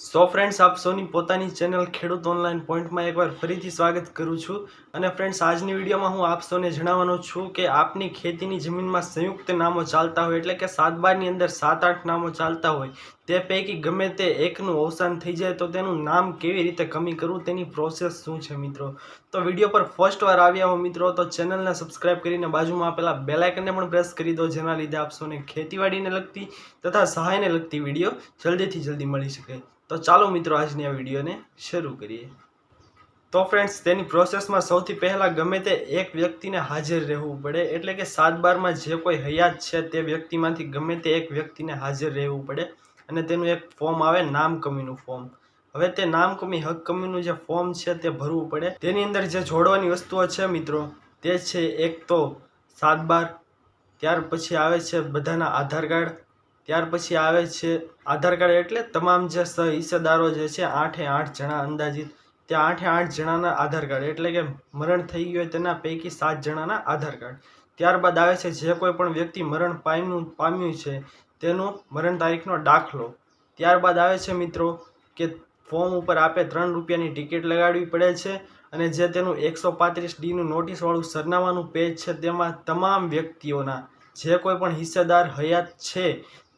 So friends આપ સૌની પોતાની ચેનલ ખેડૂત ઓનલાઈન પોઈન્ટમાં એકવાર ફરીથી સ્વાગત કરું છું. અને ફ્રેન્ડ્સ આજની વિડીયોમાં હું આપ સૌને જણાવવાનો છું કે આપની ખેતીની જમીનમાં સંયુક્ત નામો ચાલતા હોય એટલે કે સાત બારની અંદર સાત આઠ નામો ચાલતા હોય તે પૈકી ગમે તે એકનું અવસાન થઈ જાય તો તેનું નામ કેવી રીતે કમી કરવું તેની પ્રોસેસ શું છે મિત્રો? તો વીડિયો પર ફર્સ્ટ વાર આવ્યા હો મિત્રો, તો ચેનલને સબસ્ક્રાઇબ કરીને બાજુમાં આપેલા બેલાઇકનને પણ પ્રેસ કરી દો, જેના લીધે આપ સૌને ખેતીવાડીને લગતી તથા સહાયને લગતી વીડિયો જલ્દીથી જલ્દી મળી શકે. તો ચાલો મિત્રો, આજની આ વિડીયોને શરૂ કરીએ. તો ફ્રેન્ડ્સ તેની પ્રોસેસમાં સૌથી પહેલાં ગમે તે એક વ્યક્તિને હાજર રહેવું પડે, એટલે કે સાત બારમાં જે કોઈ હયાત છે તે વ્યક્તિમાંથી ગમે તે એક વ્યક્તિને હાજર રહેવું પડે. અને તેનું એક ફોર્મ આવે નામ કમીનું ફોર્મ હવે તે નામ કમી હક કમીનું જે ફોર્મ છે તે ભરવું પડે. તેની અંદર જે જોડવાની વસ્તુઓ છે મિત્રો, તે છે એક તો સાત બાર ત્યાર પછી આવે છે બધાના આધાર કાર્ડ, ત્યાર પછી આવે છે આધાર કાર્ડ એટલે તમામ જે સહ હિસ્સેદારો જે છે આઠે આઠ જણા અંદાજિત તે આઠે આઠ જણાના આધાર કાર્ડ. એટલે કે મરણ થઈ ગયું હોય તેના પૈકી સાત જણાના આધાર કાર્ડ. ત્યારબાદ આવે છે જે કોઈ પણ વ્યક્તિ મરણ પામ્યું પામ્યું છે, તેનું મરણ તારીખનો દાખલો. ત્યારબાદ આવે છે મિત્રો કે ફોર્મ ઉપર આપે ત્રણ રૂપિયાની ટિકિટ લગાડવી પડે છે અને જે તેનું એકસો પાંત્રીસ ડીનું નોટિસવાળું સરનામાનું પેજ છે, તેમાં તમામ વ્યક્તિઓના જે કોઈ પણ હિસ્સેદાર હયાત છે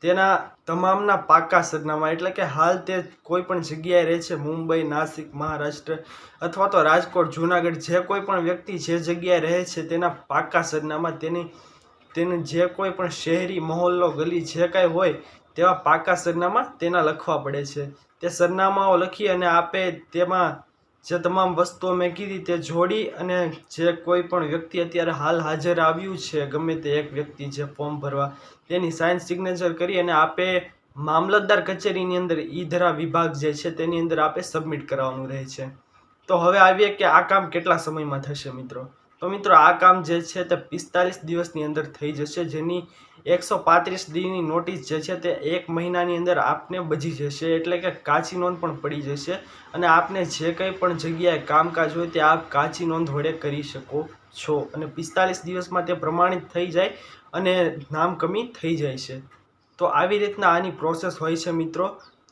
તેના તમામના પાકા સરનામા, એટલે કે હાલ તે કોઈ પણ જગ્યાએ રહે છે, મુંબઈ, નાસિક, મહારાષ્ટ્ર અથવા તો રાજકોટ, જુનાગઢ, જે કોઈ પણ વ્યક્તિ જે જગ્યાએ રહે છે તેના પાકા સરનામા, તેની, તેનું જે કોઈ પણ શહેરી, મહોલ્લો, ગલી જે કાંઈ હોય, તેવા પાકા સરનામા તેના લખવા પડે છે. તે સરનામાઓ લખી અને આપે તેમાં જે તમામ વસ્તુઓ મેં કીધી તે જોડી અને જે કોઈ પણ વ્યક્તિ અત્યારે હાલ હાજર આવ્યું છે, ગમે તે એક વ્યક્તિ જે ફોર્મ ભરવા, તેની સાઇન સિગ્નેચર કરી અને આપે મામલતદાર કચેરીની અંદર ઈ ધરા વિભાગ જે છે તેની અંદર આપે સબમિટ કરાવવાનું રહે છે. તો હવે આવીએ કે આ કામ કેટલા સમયમાં થશે મિત્રો? તો મિત્રો આ કામ જે છે તે પિસ્તાલીસ દિવસની અંદર થઈ જશે, જેની એકસો પાંત્રીસ દીની નોટિસ જે છે તે એક મહિનાની અંદર આપને બજી જશે, એટલે કે કાચી નોંધ પણ પડી જશે. અને આપને જે કંઈ પણ જગ્યાએ કામકાજ હોય તે આપ કાચી નોંધ વડે કરી શકો છો. અને પિસ્તાલીસ દિવસમાં તે પ્રમાણિત થઈ જાય અને નામ કમી થઈ જાય છે. તો આવી રીતના આની પ્રોસેસ હોય છે મિત્રો.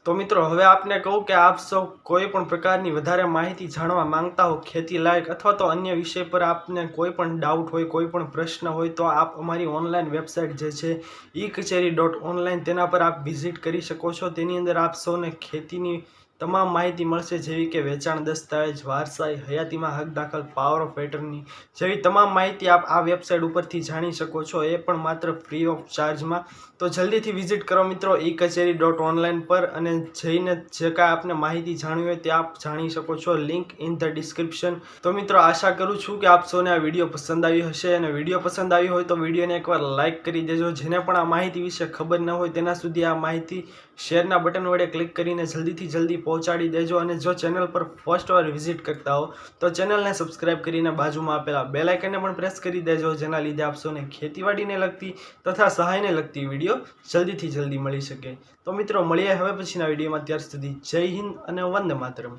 તો મિત્રો, હવે આપને કહું કે આપ સૌ કોઈ પણ પ્રકારની વધારે માહિતી જાણવા માંગતા હો ખેતી લાયક અથવા તો અન્ય વિષય પર આપને કોઈ પણ ડાઉટ હોય, કોઈ પણ પ્રશ્ન હોય, તો આપ અમારી ઓનલાઈન વેબસાઇટ જે છે, ઈ કચેરી ડોટ ઓનલાઈન તેના પર આપ વિઝિટ કરી શકો છો. તેની અંદર આપ સૌને ખેતીની તમામ માહિતી મળશે, જેવી કે વેચાણ દસ્તાવેજ, વારસાઈ, હયાતીમાં હક દાખલ પાવર ઓફ એટર્ની જેવી તમામ માહિતી આપ આ વેબસાઇટ ઉપરથી જાણી શકો છો. એ પણ માત્ર ફ્રી ઓફ ચાર્જમાં તો જલ્દીથી વિઝિટ કરો મિત્રો ઈ કચેરી ડોટ ઓનલાઈન પર અને જઈને જે કાંઈ આપને માહિતી જાણવી હોય તે આપ જાણી શકો છો. લિંક ઇન ધ ડિસ્ક્રિપ્શન તો મિત્રો આશા કરું છું કે આપ સૌને આ વીડિયો પસંદ આવી હશે અને વીડિયો પસંદ આવી હોય તો વિડીયોને એકવાર લાઇક કરી દેજો. જેને પણ આ માહિતી વિશે ખબર ન હોય તેના સુધી આ માહિતી શેરના બટન વડે ક્લિક કરીને જલ્દીથી જલ્દી પહોંચાડી દેજો અને જો ચેનલ પર ફર્સ્ટ વાર વિઝિટ કરતા હો, તો ચેનલને સબસ્ક્રાઇબ કરીને બાજુમાં આપેલા બેલાઇકનને પણ પ્રેસ કરી દેજો, જેના લીધે આપશોને ખેતીવાડીને લગતી તથા સહાયને લગતી વીડિયો જલ્દીથી જલ્દી મળી શકે. તો મિત્રો, મળીએ હવે પછીના વિડીયોમાં ત્યાર સુધી જય હિન્દ અને વંદે માતરમ.